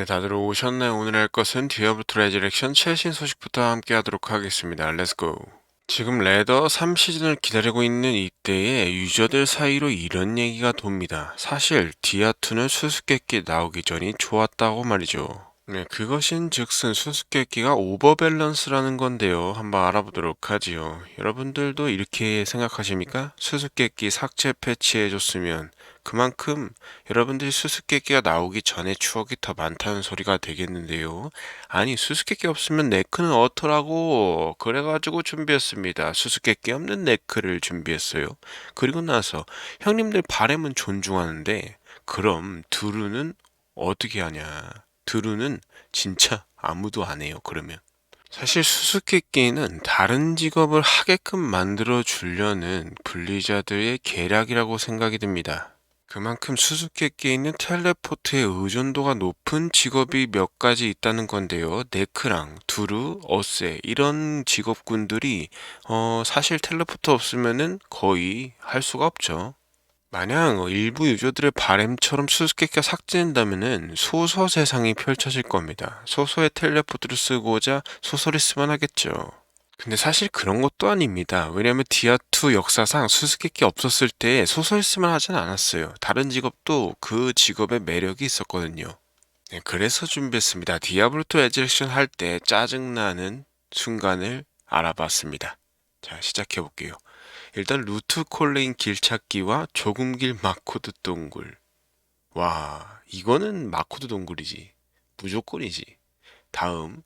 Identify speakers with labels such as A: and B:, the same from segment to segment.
A: 네, 다들 오셨나요? 오늘 할 것은 디어블 트 레지렉션 최신 소식부터 함께 하도록 하겠습니다. 렛츠고. 지금 레더 3시즌을 기다리고 있는 이때에 유저들 사이로 이런 얘기가 돕니다. 사실 디아2는 수수께끼 나오기 전이 좋았다고 말이죠. 네, 그것인 즉슨 수수께끼가 오버밸런스라는 건데요. 한번 알아보도록 하지요. 여러분들도 이렇게 생각하십니까? 수수께끼 삭제 패치해줬으면 그만큼 여러분들이 수수께끼가 나오기 전에 추억이 더 많다는 소리가 되겠는데요. 아니, 수수께끼 없으면 네크는 어떠라고? 그래가지고 준비했습니다. 수수께끼 없는 네크를 준비했어요. 그리고 나서 형님들 바램은 존중하는데 그럼 두루는 어떻게 하냐? 드루는 진짜 아무도 안 해요, 그러면. 사실 수수께끼는 다른 직업을 하게끔 만들어 주려는 블리자드의 계략이라고 생각이 듭니다. 그만큼 수수께끼에 는 텔레포트의 의존도가 높은 직업이 몇 가지 있다는 건데요. 네크랑 두루, 어세 이런 직업군들이 어, 사실 텔레포트 없으면은 거의 할 수가 없죠. 만약 일부 유저들의 바램처럼 수수께끼가 삭제된다면은 소서 세상이 펼쳐질 겁니다. 소서의 텔레포트를 쓰고자 소설을 쓰면 하겠죠. 근데 사실 그런 것도 아닙니다. 왜냐면 디아2 역사상 수수께끼 없었을 때 소설 쓰면 하진 않았어요. 다른 직업도 그 직업의 매력이 있었거든요. 네, 그래서 준비했습니다. 디아블로2 에지렉션 할 때 짜증나는 순간을 알아봤습니다. 자, 시작해 볼게요. 일단 루트 콜레인 길찾기와 조금길 마코드 동굴. 와, 이거는 마코드 동굴이지. 무조건이지. 다음,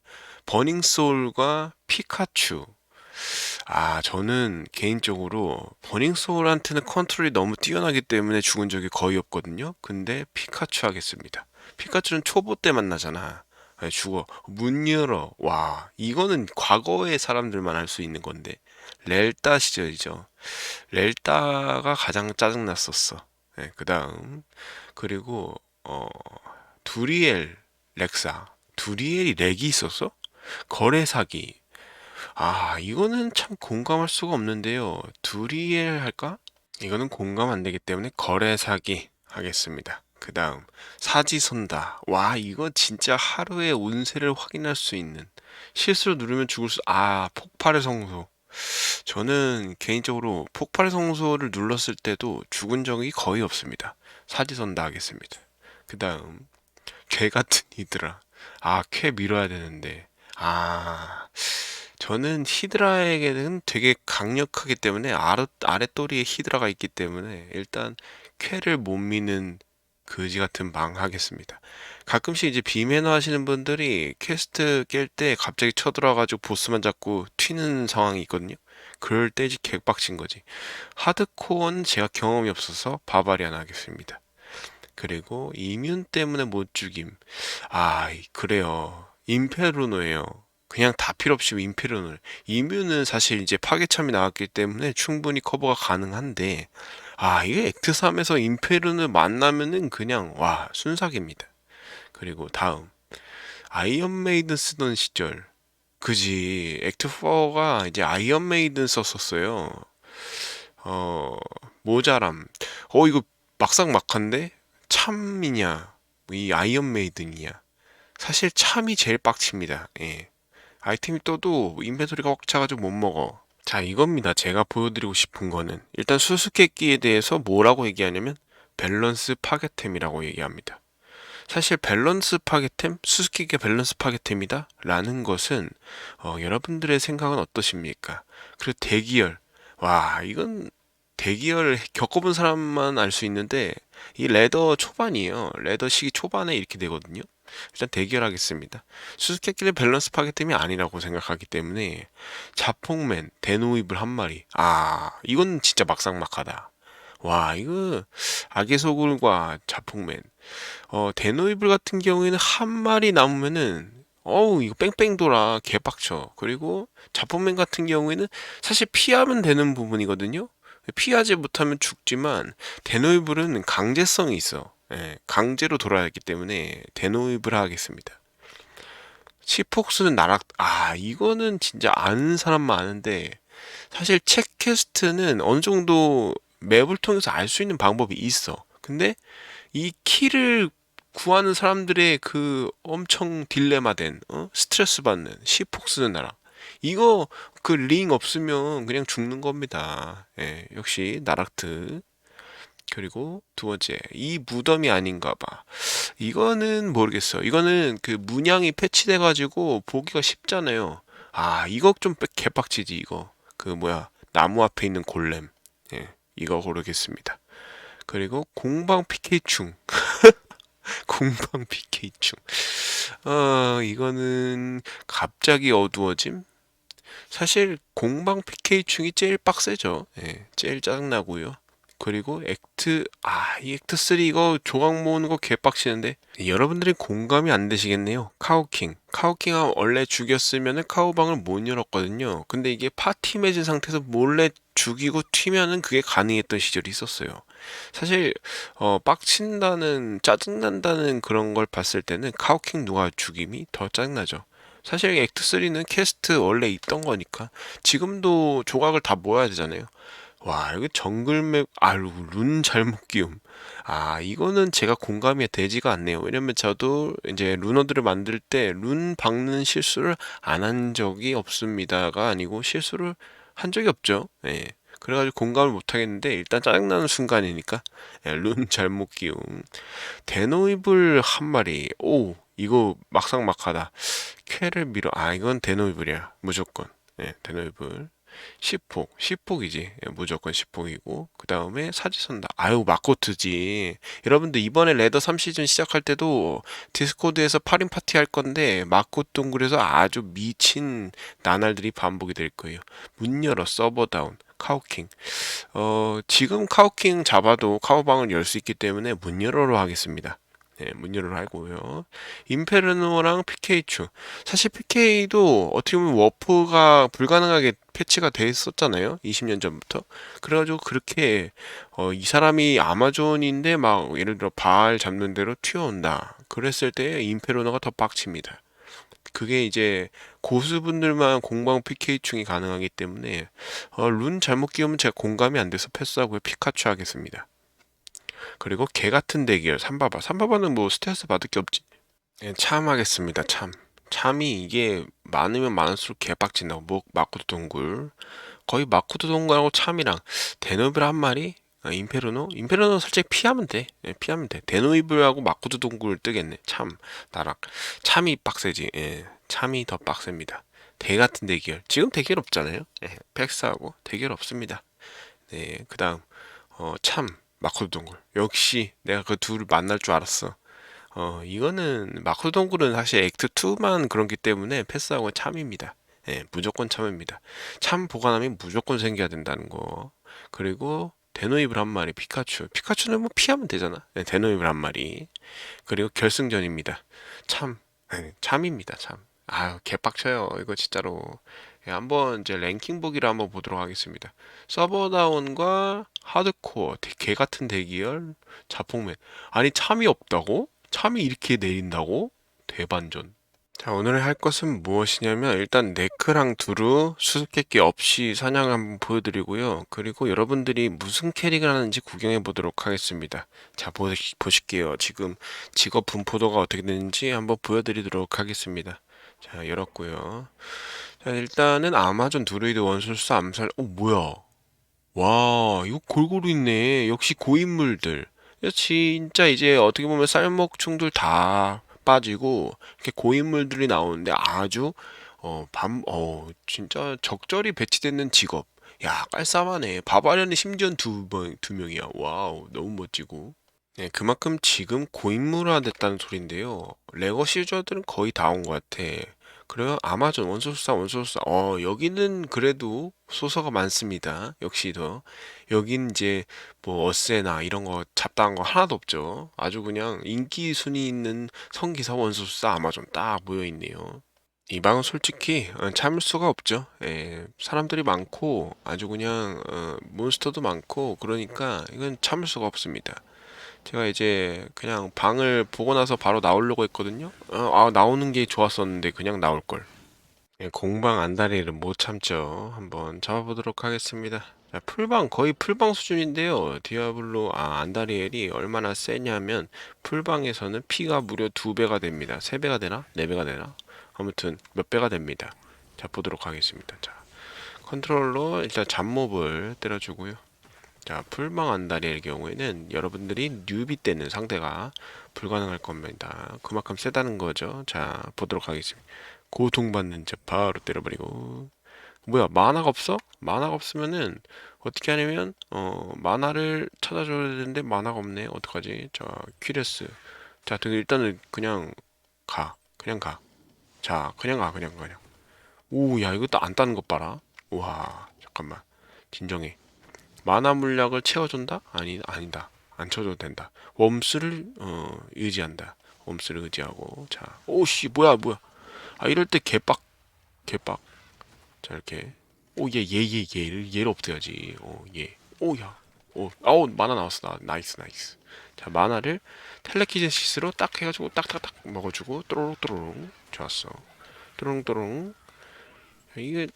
A: 버닝 소울과 피카츄. 아, 저는 개인적으로 버닝 소울한테는 컨트롤이 너무 뛰어나기 때문에 죽은 적이 거의 없거든요. 근데 피카츄 하겠습니다. 피카츄는 초보 때 만나잖아. 아, 죽어. 문 열어. 와, 이거는 과거의 사람들만 할 수 있는 건데. 렐따 시절이죠. 렐따가 가장 짜증났었어. 네, 그 다음. 그리고, 어, 두리엘 렉사. 두리엘이 렉이 있었어? 거래 사기. 아, 이거는 참 공감할 수가 없는데요. 두리엘 할까? 이거는 공감 안 되기 때문에 거래 사기 하겠습니다. 그 다음, 사지 선다. 와, 이거 진짜 하루의 운세를 확인할 수 있는. 실수로 누르면 죽을 수, 아, 폭발의 성소. 저는 개인적으로 폭발 성소를 눌렀을 때도 죽은 적이 거의 없습니다. 사지선다 하겠습니다. 그 다음, 개 같은 히드라. 아, 쾌 밀어야 되는데. 아, 저는 히드라에게는 되게 강력하기 때문에 아래, 아랫도리에 히드라가 있기 때문에 일단 쾌를 못 미는 그지 같은 망 하겠습니다. 가끔씩 이제 비매너 하시는 분들이 퀘스트 깰 때 갑자기 쳐들어와 가지고 보스만 잡고 튀는 상황이 있거든요. 그럴 때 이제 개빡친 거지. 하드코어는 제가 경험이 없어서 바바리안 하겠습니다. 그리고 이뮨 때문에 못 죽임. 아, 그래요. 임페르노예요. 그냥 다 필요 없이 임페르노를. 이뮨은 사실 이제 파괴참이 나왔기 때문에 충분히 커버가 가능한데, 아, 이게 액트 3에서 임페르노 만나면은 그냥, 와, 순삭입니다. 그리고 다음. 아이언 메이든 쓰던 시절. 그지. 액트 4가 이제 아이언 메이든 썼었어요. 어, 모자람. 어, 이거 막상 막한데? 참이냐? 이 아이언 메이든이냐? 사실 참이 제일 빡칩니다. 예. 아이템이 떠도 인벤토리가 꽉 차가지고 못 먹어. 자, 이겁니다. 제가 보여드리고 싶은 거는. 일단 수수께끼에 대해서 뭐라고 얘기하냐면, 밸런스 파괴템이라고 얘기합니다. 사실 밸런스 파괴템, 수수께끼 밸런스 파괴템이다 라는 것은 어, 여러분들의 생각은 어떠십니까? 그리고 대기열, 와 이건 대기열 겪어본 사람만 알 수 있는데 이 레더 초반이에요. 레더 시기 초반에 이렇게 되거든요. 일단 대결하겠습니다. 수수께끼는 밸런스 파괴템이 아니라고 생각하기 때문에 자폭맨, 데노이블 한 마리. 아, 이건 진짜 막상막하다. 와, 이거 악의 소굴과 자폭맨. 어, 데노이블 같은 경우에는 한 마리 남으면은 어우, 이거 뺑뺑 돌아 개빡쳐. 그리고 자폭맨 같은 경우에는 사실 피하면 되는 부분이거든요. 피하지 못하면 죽지만 데노이블은 강제성이 있어. 예, 강제로 돌아야 하기 때문에 데노이블 하겠습니다. 치폭스는 나락 아 이거는 진짜 아는 사람만 아는데 사실 체크캐스트는 어느 정도 맵을 통해서 알 수 있는 방법이 있어. 근데 이 키를 구하는 사람들의 그 엄청 딜레마된 어? 스트레스 받는 시폭 쓰는 나라 이거 그 링 없으면 그냥 죽는 겁니다. 예, 역시 나락트 그리고 두 번째 이 무덤이 아닌가 봐. 이거는 모르겠어. 이거는 그 문양이 패치돼 가지고 보기가 쉽잖아요. 아 이거 좀 빡- 개빡치지 이거. 그 뭐야 나무 앞에 있는 골렘. 예, 이거 고르겠습니다. 그리고 공방 PK충. 공방 PK충. 어, 이거는 갑자기 어두워짐? 사실 공방 PK충이 제일 빡세죠. 예, 제일 짜증나고요. 그리고 액트, 아, 이 액트 3 이거 조각 모으는 거 개빡치는데 여러분들이 공감이 안 되시겠네요. 카우킹. 카우킹 원래 죽였으면은 카우방을 못 열었거든요. 근데 이게 파티 맺은 상태에서 몰래 죽이고 튀면은 그게 가능했던 시절이 있었어요. 사실 어, 빡친다는 짜증난다는 그런 걸 봤을 때는 카우킹 누가 죽임이 더 짜증나죠. 사실 액트 3는 캐스트 원래 있던 거니까 지금도 조각을 다 모아야 되잖아요. 와, 이거 정글맵, 아유, 룬 잘못 끼움. 아, 이거는 제가 공감이 되지가 않네요. 왜냐면 저도 이제 루너들을 만들 때 룬 박는 실수를 안 한 적이 없습니다가 아니고 실수를 한 적이 없죠. 예. 그래가지고 공감을 못 하겠는데 일단 짜증나는 순간이니까 예, 룬 잘못 끼움. 데노이블 한 마리. 오, 이거 막상막하다. 쾌를 밀어. 아, 이건 데노이블이야. 무조건. 예, 데노이블. 10폭, 10폭이지. 예, 무조건 10폭이고. 그 다음에 사지선다. 아유, 마코트지. 여러분들 이번에 레더 3시즌 시작할 때도 디스코드에서 8인 파티 할 건데, 마코트 동굴에서 아주 미친 나날들이 반복이 될 거예요. 문 열어, 서버 다운. 카우킹. 어, 지금 카우킹 잡아도 카우방을 열 수 있기 때문에 문 열어로 하겠습니다. 네, 문 열어로 하고요. 임페르노랑 PK추. 사실 PK도 어떻게 보면 워프가 불가능하게 패치가 돼 있었잖아요. 20년 전부터. 그래가지고 그렇게 어, 이 사람이 아마존인데 막 예를 들어 바알 잡는 대로 튀어온다. 그랬을 때 임페르노가 더 빡칩니다. 그게 이제 고수분들만 공방 PK충이 가능하기 때문에 어, 룬 잘못 끼우면 제가 공감이 안 돼서 패스하고요. 피카츄 하겠습니다. 그리고 개 같은 대기열 삼바바. 삼바바는 뭐 스트레스 받을 게 없지. 예, 참 하겠습니다. 참. 참이 이게 많으면 많을수록 개빡친다고. 목 마코도 동굴. 거의 마코도 동굴하고 참이랑 데노이블 한 마리. 아, 임페르노? 임페르노 살짝 피하면 돼. 예, 피하면 돼. 데노이블하고 마코도 동굴 뜨겠네. 참. 나락. 참이 빡세지. 예. 참이 더 빡셉니다. 대 같은 대결. 지금 대결 없잖아요. 예. 팩스하고 대결 없습니다. 네. 그 다음. 어, 참. 마코도 동굴. 역시 내가 그 둘을 만날 줄 알았어. 어, 이거는 마코도 동굴은 사실 액트 2만 그런기 때문에 패스하고 참입니다. 예, 무조건 참입니다. 참 보관하면 무조건 생겨야 된다는 거. 그리고 데노이블 한 마리, 피카츄. 피카츄는 뭐 피하면 되잖아. 네, 데노이블 한 마리. 그리고 결승전입니다. 참, 네, 참입니다. 참. 아유, 개빡쳐요. 이거 진짜로. 예, 한번 이제 랭킹 보기를 한번 보도록 하겠습니다. 서버 다운과 하드코어, 대- 개 같은 대기열, 자폭맨. 아니, 참이 없다고? 참이 이렇게 내린다고? 대반전. 자, 오늘 할 것은 무엇이냐면, 일단 네크랑 두루 수수께끼 없이 사냥을 한번 보여드리고요. 그리고 여러분들이 무슨 캐릭을 하는지 구경해 보도록 하겠습니다. 자, 보, 보실게요. 지금 직업 분포도가 어떻게 되는지 한번 보여드리도록 하겠습니다. 자, 열었고요. 자, 일단은 아마존 드루이드 원술수 암살, 어, 뭐야? 와, 이거 골고루 있네. 역시 고인물들. 진짜 이제 어떻게 보면 쌀먹충들 다 빠지고 이렇게 고인물들이 나오는데 아주 어, 밤, 어, 진짜 적절히 배치되는 직업. 야, 깔쌈하네. 바바리안이 심지어 두 번, 두 명이야. 와우, 너무 멋지고. 네, 그만큼 지금 고인물화 됐다는 소린데요. 레거시 유저들은 거의 다 온 것 같아. 그래요? 아마존 원소수사 원소수사 어 여기는 그래도 소서가 많습니다. 역시 더 여긴 이제 뭐 어세나 이런 거 잡다한 거 하나도 없죠. 아주 그냥 인기 순위 있는 성기사 원소수사 아마존 딱 모여 있네요. 이 방은 솔직히 어, 참을 수가 없죠. 예, 사람들이 많고 아주 그냥 어, 몬스터도 많고 그러니까 이건 참을 수가 없습니다. 제가 이제 그냥 방을 보고 나서 바로 나오려고 했거든요. 어, 아, 나오는 게 좋았었는데 그냥 나올 걸. 예, 공방 안다리를 못 참죠. 한번 잡아보도록 하겠습니다. 자, 풀방 거의 풀방 수준인데요. 디아블로 아 안다리엘이 얼마나 세냐면 풀방에서는 피가 무려 두 배가 됩니다. 세 배가 되나? 네 배가 되나? 아무튼 몇 배가 됩니다. 자 보도록 하겠습니다. 자 컨트롤러 일단 잡몹을 때려주고요. 자 풀방 안다리엘 경우에는 여러분들이 뉴비 때는 상대가 불가능할 겁니다. 그만큼 세다는 거죠. 자 보도록 하겠습니다. 고통받는 자 바로 때려버리고. 뭐야 만화가 없어? 만화가 없으면은 어떻게 하냐면 어 만화를 찾아줘야 되는데 만화가 없네. 어떡하지? 자 퀴레스. 자그 일단은 그냥 가. 그냥 가자 그냥 가 그냥 가, 그냥. 오야 이것도 안 따는 것 봐라. 우와 잠깐만. 진정해 만화 물약을 채워준다? 아니 아니다. 안 채워줘도 된다. 웜스를 어 의지한다. 웜스를 의지하고. 자 오씨 뭐야 뭐야. 아 이럴 때 개빡 개빡. 자 이렇게. 오얘얘 얘 얘를 얘를 없애야지. 오얘. 오야. 오 아우 만화 나왔어. 나 나이스 나이스. 자 만화를 텔레키제시스로 딱 해가지고 딱딱딱 먹어주고 또로록 또로록 좋았어. 또롱 또롱 자, 이게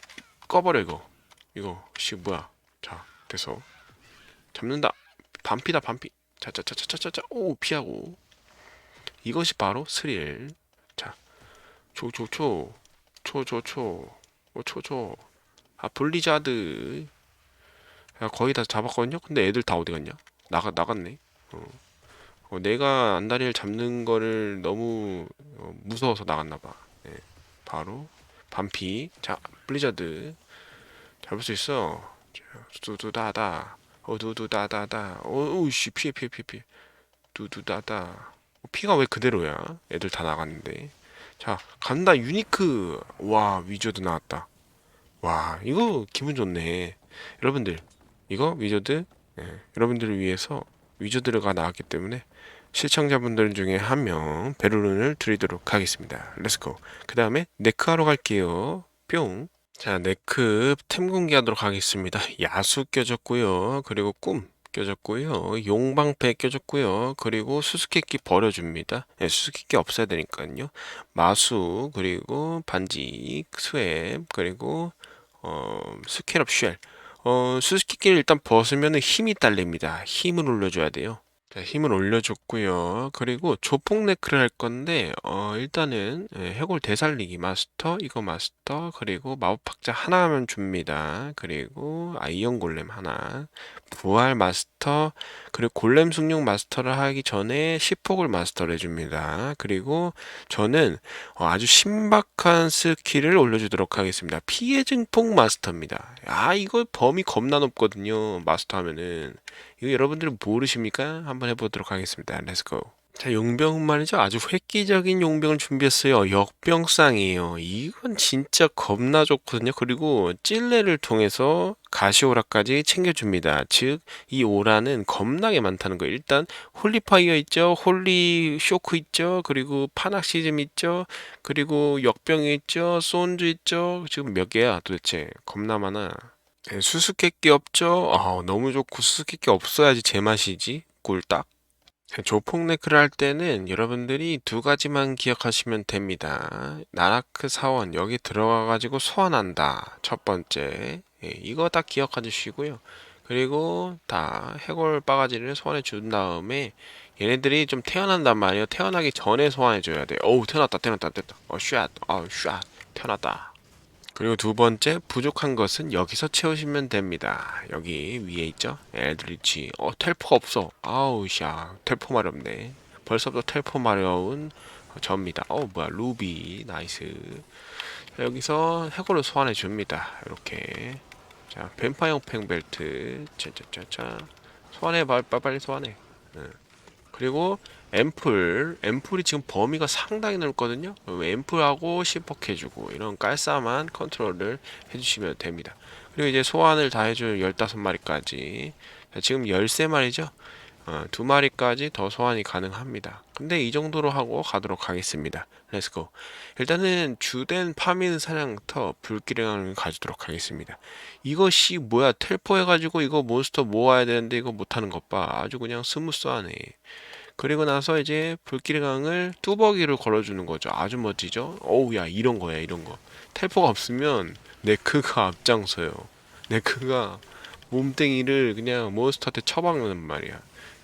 A: 꺼버려 이거. 이거. 씨 뭐야. 자 돼서 잡는다 반피다 반피 자자자자자자 오 피하고 이것이 바로 스릴 자 초초초 초초초 어, 초초. 아, 블리자드. 야, 거의 다 잡았거든요? 근데 애들 다 어디 갔냐? 나가, 나갔네. 어. 어, 내가 안다리를 잡는 거를 너무 어, 무서워서 나갔나봐. 네. 바로, 반피. 자, 블리자드. 잡을 수 있어. 자, 두두다다. 어, 두두다다다. 어, 오우씨, 피해, 피해, 피해, 피해. 두두다다. 어, 피가 왜 그대로야? 애들 다 나갔는데. 자, 간다, 유니크. 와, 위저드 나왔다. 와, 이거 기분 좋네. 여러분들, 이거 위저드, 예, 여러분들을 위해서 위저드가 나왔기 때문에 시청자분들 중에 한 명 베르룬을 드리도록 하겠습니다. 렛츠고. 그 다음에 네크하러 갈게요. 뿅. 자, 네크 템 공개하도록 하겠습니다. 야수 껴졌고요. 그리고 꿈 껴졌고요. 용방패 껴졌고요. 그리고 수수께끼 버려줍니다. 네, 수수께끼 없어야 되니까요. 마수 그리고 반지 스웹 그리고 어, 스캐럽 쉘. 어, 수수께끼를 일단 벗으면 힘이 딸립니다. 힘을 올려줘야 돼요. 자, 힘을 올려줬고요. 그리고 조폭 네크를 할 건데 어, 일단은 예, 해골 되살리기 마스터, 이거 마스터, 그리고 마법학자 하나 하면 줍니다. 그리고 아이언 골렘 하나, 부활 마스터, 그리고 골렘 숙룡 마스터를 하기 전에 시폭을 마스터를 해줍니다. 그리고 저는 어, 아주 신박한 스킬을 올려주도록 하겠습니다. 피해 증폭 마스터입니다. 아, 이거 범위 겁나 높거든요. 마스터 하면은. 이거 여러분들은 모르십니까? 한번 해보도록 하겠습니다. 렛츠고. 자, 용병은 말이죠. 아주 획기적인 용병을 준비했어요. 역병쌍이에요. 이건 진짜 겁나 좋거든요. 그리고 찔레를 통해서 가시오라까지 챙겨줍니다. 즉, 이 오라는 겁나게 많다는 거예요. 일단, 홀리파이어 있죠. 홀리 쇼크 있죠. 그리고 파낙시즘 있죠. 그리고 역병이 있죠. 손주 있죠. 지금 몇 개야 도대체? 겁나 많아. 네, 수수께끼 없죠? 아, 너무 좋고 수수께끼 없어야지 제맛이지. 꿀딱. 조폭 네크를 할 때는 여러분들이 두 가지만 기억하시면 됩니다. 나라크 사원 여기 들어가 가지고 소환한다. 첫 번째. 예, 이거 딱 기억해 주시고요. 그리고 다 해골 바가지를 소환해 준 다음에 얘네들이 좀 태어난단 말이에요. 태어나기 전에 소환해 줘야 돼. 어우, 태어났다. 태어났다. 태어났다. 어, 샷. 아우, 샷. 태어났다. 그리고 두 번째 부족한 것은 여기서 채우시면 됩니다. 여기 위에 있죠? 엘드리치. 어 텔포가 없어. 아우 샤 텔포 마렵네. 벌써부터 텔포 마려운 접니다. 어 뭐야 루비 나이스. 자, 여기서 해골을 소환해 줍니다. 이렇게 자 뱀파이어 팽 벨트 짜짜짜짜 소환해 빨리 빨리 소환해. 응. 그리고 앰플, 앰플이 지금 범위가 상당히 넓거든요. 앰플하고 시폭해주고 이런 깔쌈한 컨트롤을 해주시면 됩니다. 그리고 이제 소환을 다 해줄 15마리까지 지금 13마리죠. 어, 두 마리까지 더 소환이 가능합니다. 근데 이 정도로 하고 가도록 하겠습니다. 렛츠고. 일단은 주된 파민 사냥터 불기령을 가지도록 하겠습니다. 이것이 뭐야 텔포 해가지고 이거 몬스터 모아야 되는데 이거 못하는 것 봐. 아주 그냥 스무스하네. 그리고 나서 이제 불길강을 뚜벅이를 걸어주는 거죠. 아주 멋지죠? 어우, 야, 이런 거야, 이런 거. 텔포가 없으면 네크가 앞장서요. 네크가 몸땡이를 그냥 몬스터한테 처박는 말이야.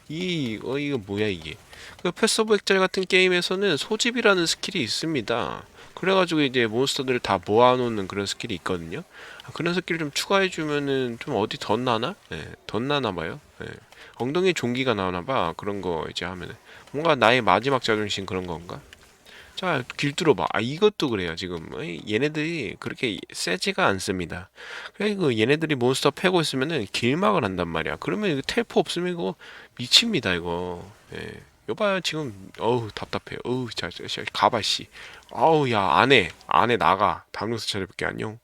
A: 이, 어, 이거 뭐야, 이게. 그 패스 오브 엑젤 같은 게임에서는 소집이라는 스킬이 있습니다. 그래가지고 이제 몬스터들을 다 모아놓는 그런 스킬이 있거든요. 아, 그런 스킬 좀 추가해주면은 좀 어디 덧나나? 예, 덧나나봐요. 예. 엉덩이 종기가 나오나봐. 그런 거 이제 하면은. 뭔가 나의 마지막 자존심 그런 건가? 자, 길 뚫어봐. 아, 이것도 그래요, 지금. 얘네들이 그렇게 세지가 않습니다. 그리고 얘네들이 몬스터 패고 있으면은 길막을 한단 말이야. 그러면 이거 텔포 없으면 이거 미칩니다, 이거. 예. 여봐요, 지금. 어우, 답답해. 어우, 자, 자, 자, 가봐, 씨. 아우, 야, 안 해. 안 해, 나가. 담력수 차려볼게, 안녕.